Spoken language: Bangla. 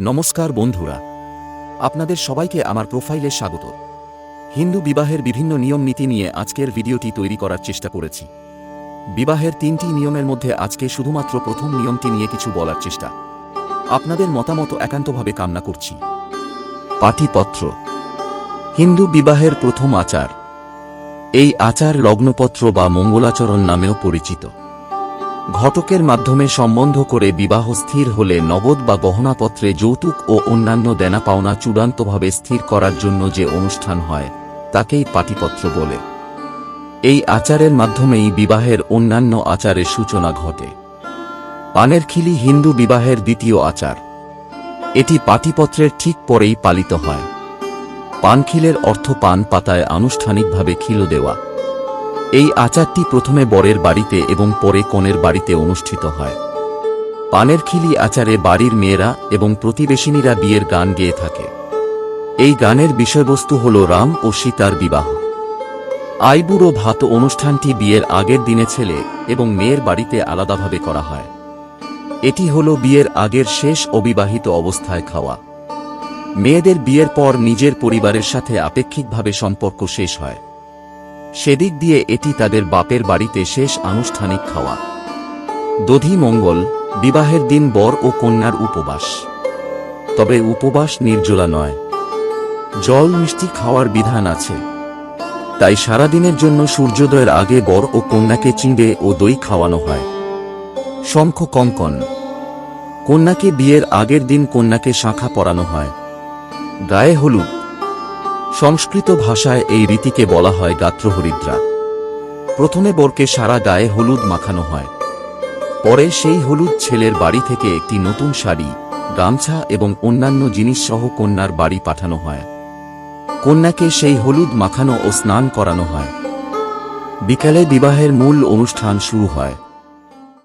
নমস্কার বন্ধুরা। আপনাদের সবাইকে আমার প্রোফাইলে স্বাগত। হিন্দু বিবাহের বিভিন্ন নিয়ম নীতি নিয়ে আজকের ভিডিওটি তৈরি করার চেষ্টা করেছি। বিবাহের তিনটি নিয়মের মধ্যে আজকে শুধুমাত্র প্রথম নিয়মটি নিয়ে কিছু বলার চেষ্টা। আপনাদের মতামত একান্তভাবে কামনা করছি। পাটিপত্র। হিন্দু বিবাহের প্রথম আচার। এই আচার লগ্নপত্র বা মঙ্গলাচরণ নামেও পরিচিত। ঘটকের মাধ্যমে সম্বন্ধ করে বিবাহ স্থির হলে নগদ বা গহনাপত্রে যৌতুক ও অন্যান্য দেনা পাওনা চূড়ান্তভাবে স্থির করার জন্য যে অনুষ্ঠান হয়, তাকেই পাটিপত্র বলে। এই আচারের মাধ্যমেই বিবাহের অন্যান্য আচারের সূচনা ঘটে। পানের খিলি হিন্দু বিবাহের দ্বিতীয় আচার। এটি পাটিপত্রের ঠিক পরেই পালিত হয়। পানখিলের অর্থ পান পাতায় আনুষ্ঠানিকভাবে খিলো দেওয়া। এই আচারটি প্রথমে বরের বাড়িতে এবং পরে কনের বাড়িতে অনুষ্ঠিত হয়। পানের খিলি আচারে বাড়ির মেয়েরা এবং প্রতিবেশিনীরা বিয়ের গান গেয়ে থাকে। এই গানের বিষয়বস্তু হল রাম ও সীতার বিবাহ। আইবুড়ো ভাত অনুষ্ঠানটি বিয়ের আগের দিনে ছেলে এবং মেয়ের বাড়িতে আলাদাভাবে করা হয়। এটি হল বিয়ের আগের শেষ অবিবাহিত অবস্থায় খাওয়া। মেয়েদের বিয়ের পর নিজের পরিবারের সাথে আপেক্ষিকভাবে সম্পর্ক শেষ হয়। সেদিক দিয়ে এটি তাদের বাপের বাড়িতে শেষ আনুষ্ঠানিক খাওয়া। দধি মঙ্গল, বিবাহের দিন বর ও কন্যার উপবাস। তবে উপবাস নির্জলা নয়। জল মিষ্টি খাওয়ার বিধান আছে। তাই সারাদিনের জন্য সূর্যোদয়ের আগে বর ও কন্যাকে চিঁড়ে ও দই খাওয়ানো হয়। শঙ্খ কঙ্কন। কন্যাকে বিয়ের আগের দিন কন্যাকে শাঁখা পরানো হয়। গায়ে হলুদ। সংস্কৃত ভাষায় এই রীতিকে বলা হয় গাত্রহরিদ্রা। প্রথমে বরকে সারা গায়ে হলুদ মাখানো হয়। পরে সেই হলুদ ছেলের বাড়ি থেকে একটি নতুন শাড়ি, গামছা এবং অন্যান্য জিনিস সহ কন্যার বাড়ি পাঠানো হয়। কন্যাকে সেই হলুদ মাখানো ও স্নান করানো হয়। বিকালে বিবাহের মূল অনুষ্ঠান শুরু হয়।